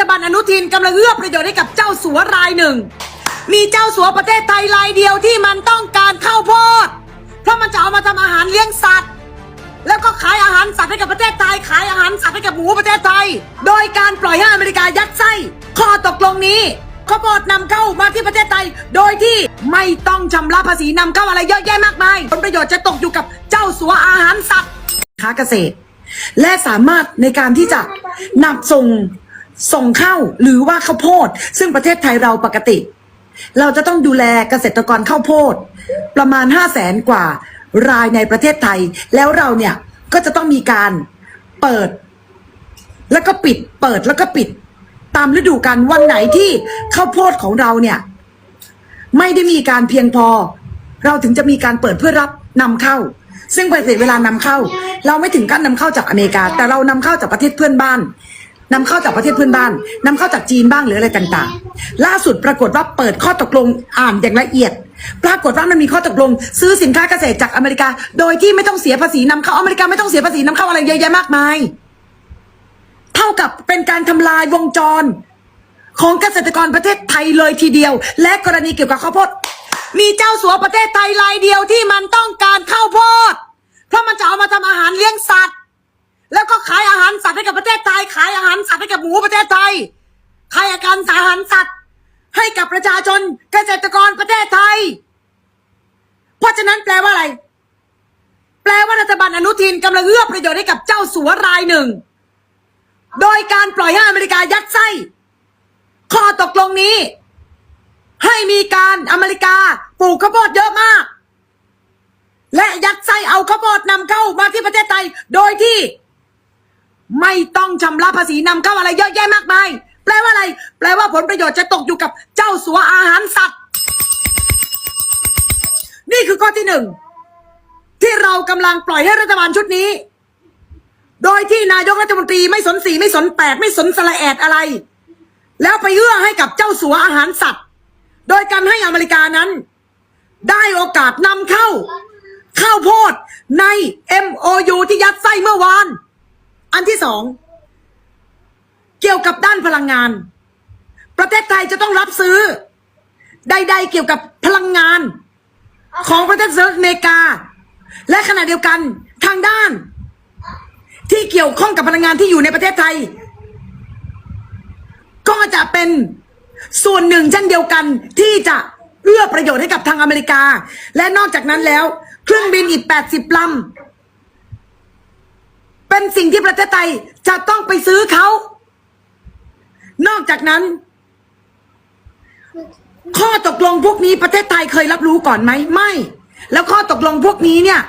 ฐบาลอนุทินกำลังเอื้อประโยชน์ให้กับเจ้าสัวรายหนึ่ง มีเจ้าสัวประเทศไทยรายเดียวที่มันต้องการข้าวโพด เพราะมันจะเอามาทำอาหารเลี้ยงสัตว์ แล้วก็ขายอาหารสัตว์ให้กับประเทศไทย ขายอาหารสัตว์ให้กับหมูประเทศไทย โดยการปล่อยให้อเมริกายัดไส้ข้อตกลงนี้ข้าวโพดนำเข้ามาที่ประเทศไทย โดยที่ไม่ต้องชำระภาษีนำเข้าอะไรเยอะแยะมากมายผลประโยชน์จะตกอยู่กับเจ้าสัวอาหารสัตว์ค้าเกษตร และสามารถในการที่จะนำส่ง ส่งเข้าหรือว่าข้าวโพด ซึ่งประเทศไทยเราปกติ เราจะต้องดูแลเกษตรกรข้าวโพด ประมาณ5 0 0แสนกว่ารายในประเทศไทย แล้วเราเนี่ยก็จะต้องมีการเปิด แล้วก็ปิด เปิดแล้วก็ปิด ตามฤดูกาลวันไหนที่ข้าวโพดของเราเนี่ย ไม่ได้มีการเพียงพอ เราถึงจะมีการเปิดเพื่อรับนำเข้า ซึ่งปกติเวลานำเข้า เราไม่ถึงการนำเข้าจากอเมริกา แต่เรานำเข้าจากประเทศเพื่อนบ้าน นำเข้าจากประเทศเพื่อนบ้านนำเข้าจากจีนบ้างหรืออะไรต่างๆ ล่าสุดปรากฏว่าเปิดข้อตกลงอ่านอย่างละเอียด ปรากฏว่ามันมีข้อตกลง ซื้อสินค้าเกษตรจากอเมริกา โดยที่ไม่ต้องเสียภาษีนำเข้าอเมริกาไม่ต้องเสียภาษีนำเข้าอะไรเยอะแยะมากมาย เท่ากับเป็นการทำลายวงจร ของเกษตรกรประเทศไทยเลยทีเดียว และกรณีเกี่ยวกับข้าวโพดมีเจ้าสัวประเทศไทยรายเดียวที่มันต้องการข้าวโพดเพราะมันจะเอามาทำอาหารเลี้ยงสัตว์ แล้วก็ขายอาหารสัตว์ให้กับประเทศไทย ขายอาหารสัตว์ให้กับหมูประเทศไทย ขายอาการอาหารสัตว์ ให้กับประชาชนเกษตรกรประเทศไทย เพราะฉะนั้นแปลว่าอะไร แปลว่ารัฐบาลอนุทินกำลังเอื้อประโยชน์ให้กับเจ้าสัวรายหนึ่ง โดยการปล่อยให้อเมริกายัดไส้ ข้อตกลงนี้ ให้มีการอเมริกาปลูกข้าวโพดเยอะมาก และยัดไส้เอาข้าวโพดนำเข้ามาที่ประเทศไทยโดยที่ ไม่ต้องชำระภาษีนำเข้าอะไรเยอะแยะมากมาย แปลว่าอะไร แปลว่าผลประโยชน์จะตกอยู่กับเจ้าสัวอาหารสัตว์ นี่คือข้อที่หนึ่งที่เรากำลังปล่อยให้รัฐบาลชุดนี้ โดยที่นายกรัฐมนตรีไม่สนสีไม่สนแปดไม่สนสละแอดอะไร แล้วไปเอื้อให้กับเจ้าสัวอาหารสัตว์ โดยการให้อเมริกานั้น ได้โอกาสนำเข้า ข้าวโพดใน MOU ที่ยัดไส้เมื่อวาน อันที่สองเกี่ยวกับด้านพลังงาน ประเทศไทยจะต้องรับซื้อ ใด ๆ เกี่ยวกับพลังงาน ของประเทศสหรัฐอเมริกา และขณะเดียวกันทางด้าน ที่เกี่ยวข้องกับพลังงานที่อยู่ในประเทศไทย ก็จะเป็นส่วนหนึ่งเช่นเดียวกันที่จะเอื้อประโยชน์ให้กับทางอเมริกา และนอกจากนั้นแล้ว เครื่องบินอีก 80ลำ เป็นสิ่งที่ประเทศไทยจะต้องไปซื้อเขา นอกจากนั้น ข้อตกลงพวกนี้ประเทศไทยเคยรับรู้ก่อนไหมไม่ แล้วข้อตกลงพวกนี้เนี่ย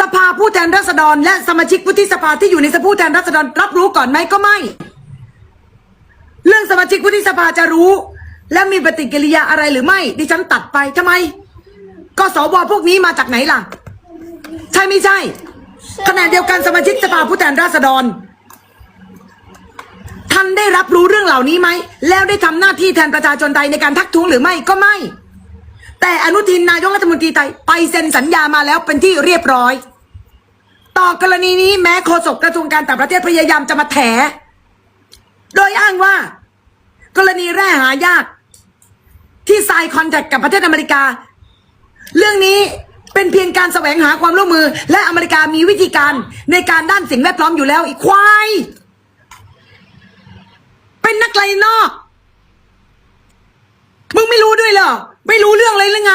สภาผู้แทนราษฎร และสมาชิกวุฒิสภาที่อยู่ในสภาผู้แทนราษฎร รับรู้ก่อนไหมก็ไม่ เรื่องสมาชิกวุฒิสภาจะรู้ และมีปฏิกิริยาอะไรหรือไม่ ดิฉันตัดไปทำไม ก็สวพวกนี้มาจากไหนล่ะ ใช่ไม่ใช่ ขณะเดียวกันสมาชิกสภาผู้แทนราษฎร ท่านได้รับรู้เรื่องเหล่านี้ไหม แล้วได้ทำหน้าที่แทนประชาชนไทยในการทักท้วงหรือไม่ก็ไม่ แต่อนุทินนายกรัฐมนตรีไทยไปเซ็นสัญญามาแล้วเป็นที่เรียบร้อย ต่อกรณีนี้แม้โฆษกกระทรวงการต่างประเทศพยายามจะมาแถ โดยอ้างว่า กรณีแร่หายากที่ไซน์คอนแทคกับประเทศอเมริกา เรื่องนี้ เป็นเพียงการแสวงหาความร่วมมือ และอเมริกามีวิธีการในการด้านสิ่งแวดล้อมอยู่แล้วอีกควาย เป็นนักไลนอก มึงไม่รู้ด้วยเหรอ ไม่รู้เรื่องเลยหรือไง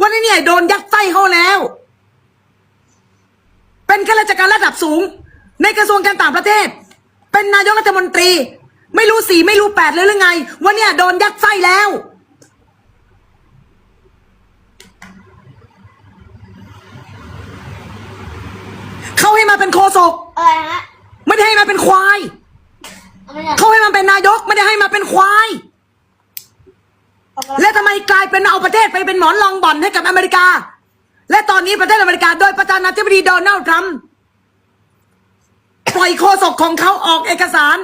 วันนี้เนี่ยโดนยัดไส้เขาแล้ว เป็นข้าราชการระดับสูง ในกระทรวงการต่างประเทศ เป็นนายกรัฐมนตรี ไม่รู้สี่ไม่รู้แปดเลยหรือไงว่าเนี่ยโดนยัดไส้แล้ว เขาให้ มาเป็นโคศกอะไรฮะไม่ได้ให้มาเป็นควายอะไรเนี่ยเขาให้มาเป็นนายกไม่ได้ให้มาเป็นควาย และทำไมกลายเป็นเอาประเทศไปเป็นหมอนรองบ่อนให้กับอเมริกา และตอนนี้ประเทศอเมริกา โดยประธานาธิบดีโดนัลด์ทรัมป์ปล่อยโฆษกของเขาออกเอกสาร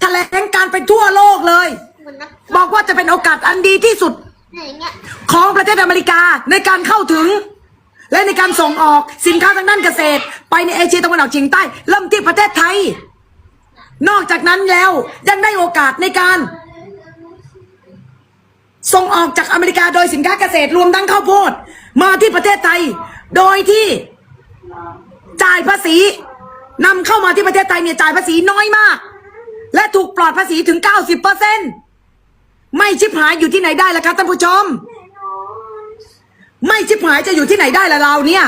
แถลงการไปทั่วโลกเลย เหมือนนักบอกว่าจะเป็นโอกาสอันดีที่สุด เนี่ยอย่างเงี้ยของประเทศอเมริกาในการเข้าถึง และในการส่งออกสินค้าทางด้านเกษตร ไปในเอเชียตะวันออกเฉียงใต้เริ่มที่ประเทศไทย นอกจากนั้นแล้วยังได้โอกาสในการ ส่งออกจากอเมริกาโดยสินค้าเกษตรรวมทั้งข้าวโพด มาที่ประเทศไทย โดยที่จ่ายภาษีนำเข้ามาที่ประเทศไทยเนี่ยจ่ายภาษีน้อยมาก และถูกปลอดภาษีถึง 90เปอร์เซ็นไม่ชิบหายอยู่ที่ไหนได้ล่ะครับท่านผู้ชม ไม่ชิบหายจะอยู่ที่ไหนได้ล่ะเราเนี่ย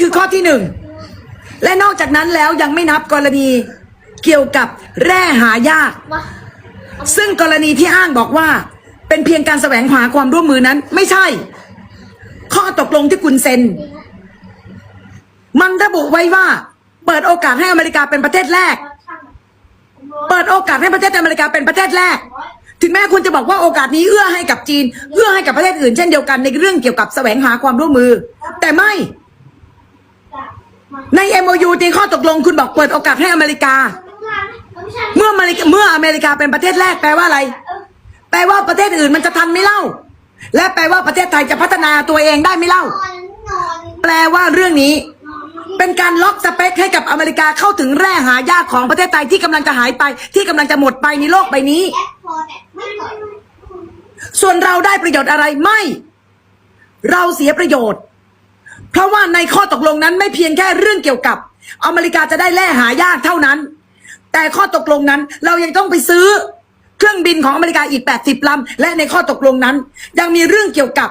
คือข้อที่หนึ่งและนอกจากนั้นแล้วยังไม่นับกรณีเกี่ยวกับแร่หายากมาซึ่งกรณีที่อ้างบอกว่า เป็นเพียงการแสวงหาความร่วมมือนั้น ไม่ใช่ ข้อตกลงที่คุณเซ็น มันระบุไว้ว่า เปิดโอกาสให้อเมริกาเป็นประเทศแรก เปิดโอกาสให้ประเทศอเมริกาเป็นประเทศแรก ถึงแม้คุณจะบอกว่าโอกาสนี้เอื้อให้กับจีน เอื้อให้กับประเทศอื่นเช่นเดียวกันในเรื่องเกี่ยวกับแสวงหาความร่วมมือ แต่ไม่ ใน MOU ในข้อตกลงคุณบอกเปิดโอกาสให้อเมริกา เมื่ออเมริกาเมื่ออเมริกาเป็นประเทศแรกแปลว่าอะไร แปลว่าประเทศอื่นมันจะทันไม่เล่า และแปลว่าประเทศไทยจะพัฒนาตัวเองได้ไม่เล่า แปลว่าเรื่องนี้ เป็นการล็อกสเปคให้กับอเมริกาเข้าถึงแร่หายากของประเทศไทยที่กำลังจะหายไป ที่กำลังจะหมดไปในโลกใบนี้ ส่วนเราได้ประโยชน์อะไรไม่ เราเสียประโยชน์ เพราะว่าในข้อตกลงนั้นไม่เพียงแค่เรื่องเกี่ยวกับ อเมริกาจะได้แร่หายากเท่านั้น แต่ข้อตกลงนั้นเรายังต้องไปซื้อเครื่องบินของอเมริกาอีก 80ลำและในข้อตกลงนั้น ยังมีเรื่องเกี่ยวกับ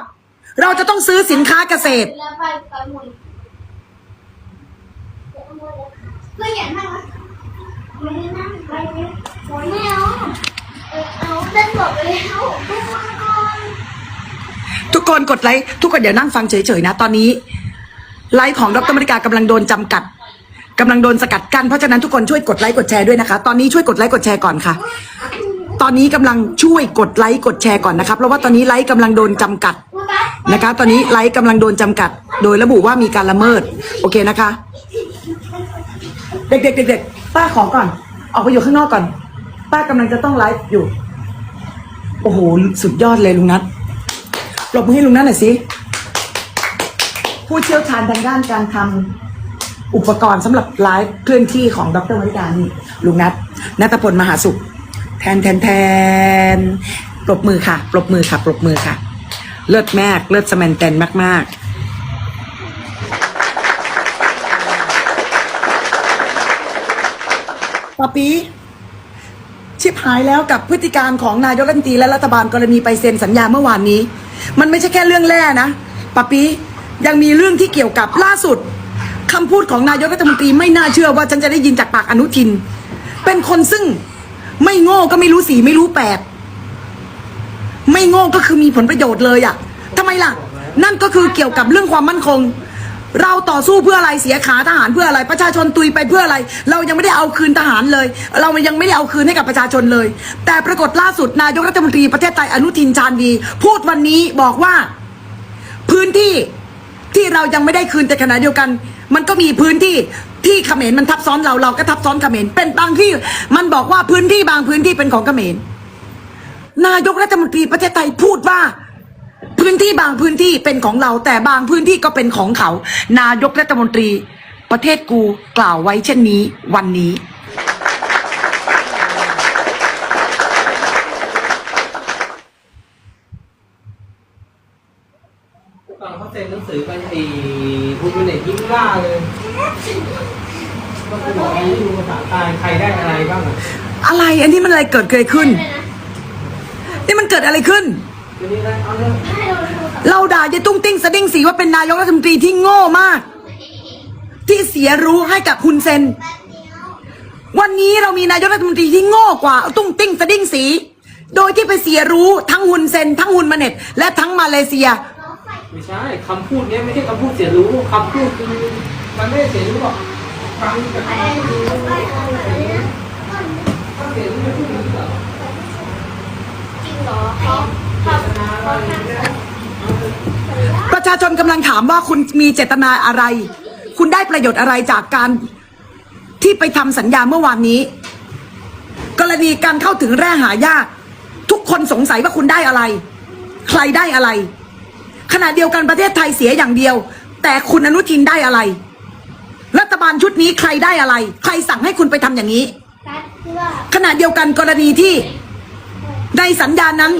เราจะต้องซื้อสินค้าเกษตร ทุกคนก่อนทุกคนกดไลค์ทุกคนเดี๋ยวนั่งฟังเฉยๆนะ ตอนนี้ ไลฟ์ของดรมริกากำลังโดนจำกัดกำลังโดนสกัดกั้นเพราะฉะนั้นทุกคนช่วยกดไลค์กดแชร์ด้วยนะคะ ตอนนี้ช่วยกดไลค์กดแชร์ก่อนค่ะ ตอนนี้กำลังช่วยกดไลค์กดแชร์ก่อนนะคะเพราะว่าตอนนี้ไลค์กำลังโดนจำกัดนะคะ ตอนนี้ไลค์กำลังโดนจำกัด โดยระบุว่ามีการละเมิด โอเคนะคะ เด็กๆเด็กๆป้าขอก่อน ออกไปอยู่ข้างนอกก่อน ป้ากำลังจะต้องไลฟ์อยู่ โอ้โห สุดยอดเลยลุงนัทปรบมือให้ลุงนัทหน่อยสิ ผู้เชี่ยวชาญทางด้านการทำอุปกรณ์สำหรับไลฟ์เคลื่อนที่ของดรมริการนี่ลุงนัทนัทพลมหาสุข แทนแทนแทนปรบมือค่ะ ปรบมือค่ะปรบมือค่ะ เลิศแมากเลิศสแมนแตนมาก ๆปาปีชิบหายแล้วกับพฤติการของนายกรัฐมนตรีและรัฐบาลกรณีไปเซ็นสัญญาเมื่อวานนี้ มันไม่ใช่แค่เรื่องแร่นะปาปี ยังมีเรื่องที่เกี่ยวกับล่าสุดคำพูดของนายกรัฐมนตรีไม่น่าเชื่อว่าฉันจะได้ยินจากปากอนุทิน เป็นคนซึ่งไม่โง่ก็ไม่รู้สีไม่รู้แปดไม่โง่ก็คือมีผลประโยชน์เลยอะทำไมล่ะ นั่นก็คือเกี่ยวกับเรื่องความมั่นคง เราต่อสู้เพื่ออะไรเสียขาทหารเพื่ออะไร ประชาชนตุยไปเพื่ออะไร เรายังไม่ได้เอาคืนทหารเลย เรายังไม่ได้เอาคืนให้กับประชาชนเลย แต่ปรากฏล่าสุดนายกรัฐมนตรีประเทศไทยอนุทินชาญวีพูดวันนี้บอกว่า พื้นที่ ที่เรายังไม่ได้คืนแต่ขณะเดียวกัน มันก็มีพื้นที่ที่เขมรมันทับซ้อนเราเราก็ทับซ้อนเขมรเป็นบางที่มันบอกว่าพื้นที่บางพื้นที่เป็นของเขมรนายกรัฐมนตรีประเทศไทยพูดว่า พื้นที่บางพื้นที่เป็นของเรา แต่บางพื้นที่ก็เป็นของเขา นายกรัฐมนตรี ประเทศกูกล่าวไว้เช่นนี้วันนี้ ตอนเขาเซ็นหนัง สือกันไอ้คุณเป็นเด็กยิ้มล่าเลยก็คือบอกว่าไม่รู้ภาษาใต้ใครได้อะไรบ้างอะอะไรอันนี้มันอะไรเกิดเกิดขึ้นเลยนะนี่มันเกิดอะไรขึ้นทีนี้นะเอาเรื่องให้เราดูกับเราด่ายายตุ้งติ้งสะดิ้งสีว่าเป็นนายกรัฐมนตรีที่โง่มาก ที่เสียรู้ให้กับคุณเซนแป๊บเดียววันนี้เรามีนายกรัฐมนตรีที่โง่กว่าตุ้งติ้งสะดิ้งสี โดยที่ไปเสียรู้ทั้งฮุนเซน ทั้งฮุนมาเน็ตและทั้งมาเลเซียน้อง ไม่ใช่คำพูดเนี้ยไม่ใช่คำพูดเสียรู้คำพูดคือมันไม่ได้เสียรู้หรอกฟังจากอะไรนะอะไรนะถ้าเสียรู้ไม่พูดอย่างหรอจริงเหรอเขาประชาชนกำลังถามว่าคุณมีเจตนาอะไร คุณได้ประโยชน์อะไรจากการที่ไปทำสัญญาเมื่อวานนี้ กรณีการเข้าถึงแร่หายาก ทุกคนสงสัยว่าคุณได้อะไร ใครได้อะไร ขณะเดียวกันประเทศไทยเสียอย่างเดียว แต่คุณอนุทินได้อะไร รัฐบาลชุดนี้ใครได้อะไร ใครสั่งให้คุณไปทำอย่างนี้ ขณะเดียวกันกรณีที่ในสัญญานั้น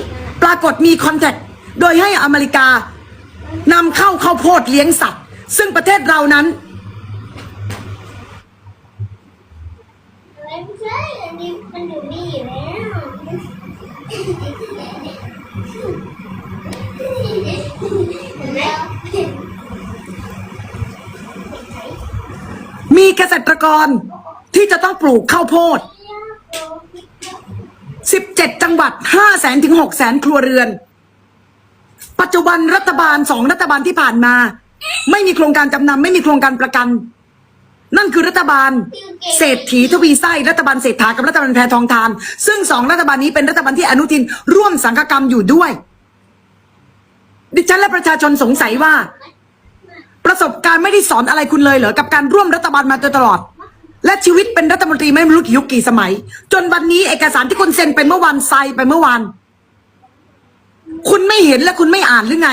ปรากฏมีคอนแทคโดยให้อเมริกานำเข้าข้าวโพดเลี้ยงสัตว์ ซึ่งประเทศเรานั้น อะไรไม่ใช่อันนี้มันอยู่นี่อยู่แล้วเห็นไหม มี เกษตรกรที่จะต้องปลูกข้าวโพด 17 จังหวัด 5 แสนถึง 6 แสนครัวเรือน ปัจจุบันรัฐบาลสองรัฐบาลที่ผ่านมา ไม่มีโครงการจำนำไม่มีโครงการประกัน นั่นคือรัฐบาลเศรษฐีทวีไส้รัฐบาลเศรษฐากับรัฐบาลแพทองทาน ซึ่งสองรัฐบาลนี้เป็นรัฐบาลที่อนุทินร่วมสังฆกรรมอยู่ด้วย ดิฉันและประชาชนสงสัยว่า ประสบการณ์ไม่ได้สอนอะไรคุณเลยเหรอกับการร่วมรัฐบาลมาโดยตลอด และชีวิตเป็นรัฐมนตรีไม่รู้กี่ยุคกี่สมัย จนวันนี้เอกสารที่คุณเซ็นไปเมื่อวานไซไปเมื่อวานคุณไม่เห็นและคุณไม่อ่านหรือไง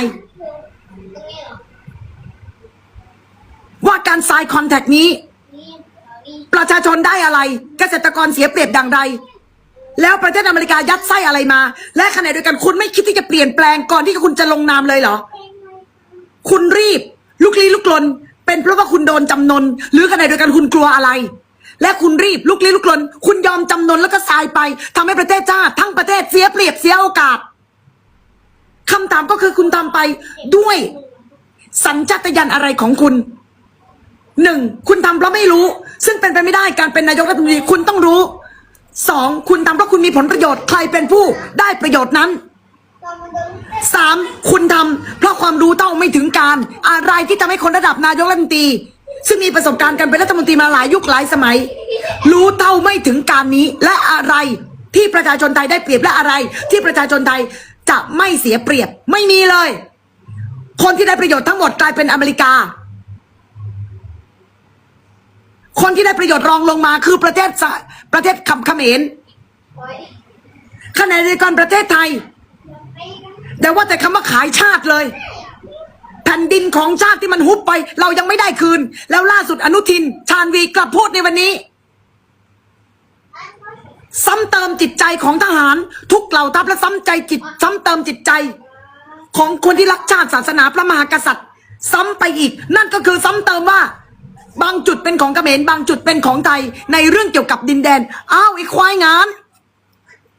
ว่าการไซคอนแทคนี้ ประชาชนได้อะไร เกษตรกรเสียเปรียบดังใดแล้วประเทศอเมริกายัดไส้อะไรมา และขณะเดียวกันคุณไม่คิดที่จะเปลี่ยนแปลงก่อนที่คุณจะลงนามเลยเหรอ คุณรีบ ลุกลี้ลุกลน เป็นเพราะว่าคุณโดนจำนน หรือขณะเดียวกันคุณกลัวอะไร และคุณรีบลุกลี้ลุกลน คุณยอมจำนนแล้วก็ทรายไปทำให้ประเทศชาติทั้งประเทศเสียเปรียบเสียโอกาสคำถามก็คือคุณทำไปด้วยสัญชาตญาณอะไรของคุณหนึ่งคุณทำเพราะไม่รู้ ซึ่งเป็นไปไม่ได้การเป็นนายกรัฐมนตรีคุณต้องรู้สองคุณทำเพราะคุณมีผลประโยชน์ใครเป็นผู้ได้ประโยชน์นั้น สามคุณทำเพราะความรู้เท่าไม่ถึงการ อะไรที่ทำให้คนระดับนายกรัฐมนตรีซึ่งมีประสบการณ์การเป็นรัฐมนตรีมาหลายยุคหลายสมัย รู้เท่าไม่ถึงการนี้ และอะไรที่ประชาชนไทยได้เปรียบและอะไร ที่ประชาชนไทยจะไม่เสียเปรียบไม่มีเลย คนที่ได้ประโยชน์ทั้งหมดกลายเป็นอเมริกา คนที่ได้ประโยชน์รองลงมาคือประเทศสะประเทศคำเขมรขณะเดียวกันประเทศไทย แต่ว่าแต่คำว่าขายชาติเลย แผ่นดินของชาติที่มันฮุบไป เรายังไม่ได้คืน แล้วล่าสุดอนุทิน ชาญวีกลับพูดในวันนี้ ซ้ำเติมจิตใจของทหาร ทุกเหล่าทัพและซ้ำใจจิต ซ้ำเติมจิตใจ ของคนที่รักชาติศาสนาพระมหากษัตริย์ ซ้ำไปอีก นั่นก็คือซ้ำเติมว่าบางจุดเป็นของเขมรบางจุดเป็นของไทยในเรื่องเกี่ยวกับดินแดน อ้าวไอ้ควายงาน